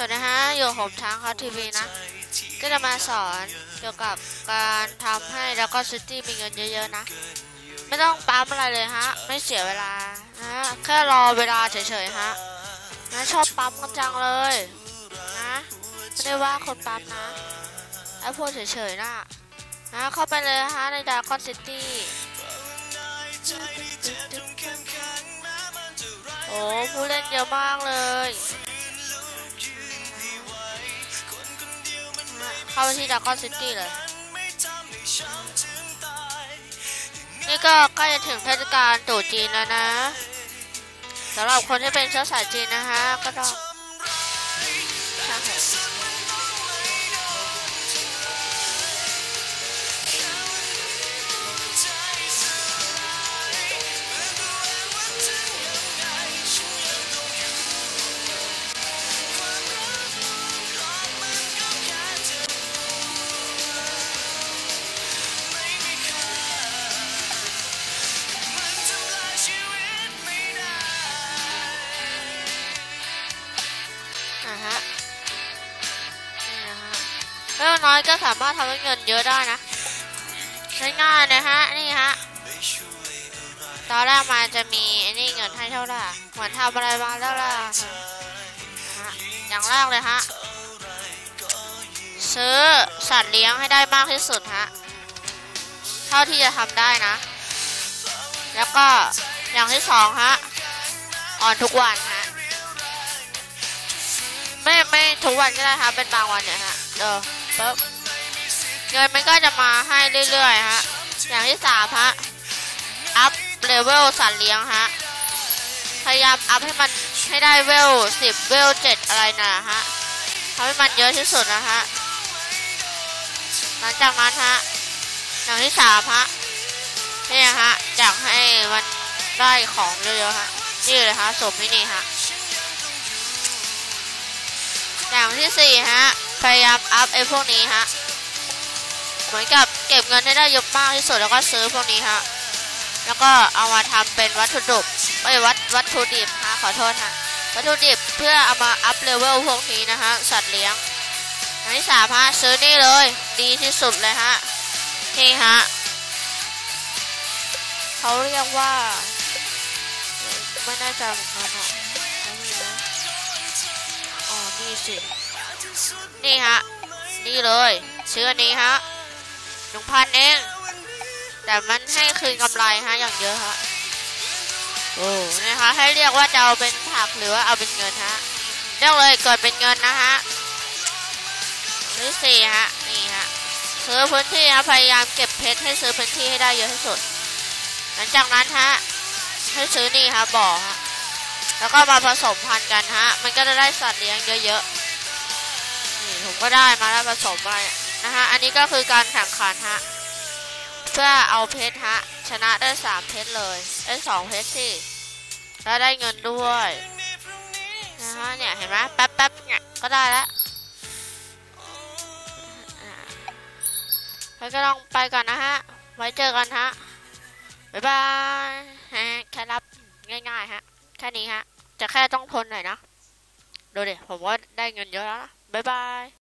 สวัสดีฮะอยู่ผมช้างเขาทีวีนะ ก็จะมาสอนเกี่ยวกับการทำให้แล้วก็ซิตี้มีเงินเยอะๆนะ ไม่ต้องปั๊มอะไรเลยฮะ ไม่เสียเวลานะแค่รอเวลาเฉยๆฮะนะชอบปั๊มกันจังเลยนะไม่ได้ว่าคนปั๊มนะไอ้พวกเฉยๆนะนะเข้าไปเลยฮะในดาร์คซิตี้โอ้ผู้เล่นเยอะมากเลย เข้าไปที่ดาร์คอซิตี้เลย นี่ก็ใกล้จะถึงเทศกาลตรุษจีนแล้วนะสำหรับคนที่เป็นเชื้อสายจีนนะฮะ ก็ต้องช่ อะฮะนี่นะฮะเล็กน้อยก็สามารถทำให้เงินเยอะได้นะง่ายๆนะฮะนี่ฮะตอนแรกมาจะมีไอ้นี่เงินให้เท่าไหร่เหมือนทำอะไรมาแล้วล่ะนะฮะอย่างแรกเลยฮะซื้อสัตว์เลี้ยงให้ได้มากที่สุดฮะเท่าที่จะทำได้นะ แล้วก็อย่างที่สองฮะอ่อนทุกวันฮ ไม่ไม่ทุกวันก็ได้ครับเป็นบางวันเนี่ยฮะเออปึ๊บเงินมันก็จะมาให้เรื่อยๆฮะอย่างที่สามฮะอัพเลเวลสัตว์เลี้ยงฮะพยายามอัพให้มันให้ได้เวลสิบเวลเจ็ดอะไรนะฮะทำให้มันเยอะที่สุดนะฮะหลังจากนั้นฮะอย่างที่สามฮะนี่ฮะอยากให้มันได้ของเยอะๆฮะนี่เลยฮะสมที่นี่ฮะ อย่างที่สี่ฮะ พยายามอัพไอ้พวกนี้ฮะ เหมือนกับเก็บเงินให้ได้เยอะมากที่สุดแล้วก็ซื้อพวกนี้ฮะ แล้วก็เอามาทำเป็นวัตถุดิบไอ้ยวัตวัตถุดิบฮะขอโทษฮะ วัตถุดิบเพื่อเอามาอัพเลเวลพวกนี้นะฮะ สัตว์เลี้ยงอย่างที่สามฮะซื้อนี่เลย ดีที่สุดเลยฮะ นี่ฮะเขาเรียกว่า ไม่น่ใจเหมือนกันอะ ที่สินี่ฮะ นี่เลยซื้อนี้ฮะหนึ่งพันเอง แต่มันให้คืนกำไรฮะ อย่างเยอะฮะ โอ้นะคะ ให้เรียกว่าจะเอาเป็นผักหรือว่าเอาเป็นเงินฮะเรียกเลยเกิดเป็นเงินนะฮะที่สี่ฮะ นี่ฮะ ซื้อพื้นที่ฮะ พยายามเก็บเพชรให้ซื้อพื้นที่ให้ได้เยอะที่สุด หลังจากนั้นฮะ ให้ซื้อนี่ฮะบ่อฮะ แล้วก็มาผสมพันธุ์กันฮะ มันก็จะได้สัตว์เลี้ยงเยอะๆ นี่ผมก็ได้มาแล้วผสมไปนะฮะ อันนี้ก็คือการแข่งขันฮะ เพื่อเอาเพชรฮะ ชนะได้สามเพชรเลย ได้สองเพชรสิ แล้วได้เงินด้วยนะฮะ เนี่ยเห็นไหมแป๊บๆเนี่ยก็ได้แล้วอ่าแล้วก็ต้องไปก่อนนะฮะ ไว้เจอกันฮะ บ๊ายบายฮะแค่รับง่ายๆฮะ แค่นี้ฮะ จะแค่ต้องทนหน่อยนะ ดูดิ ผมว่าได้เงินเยอะแล้วนะ บ๊ายบาย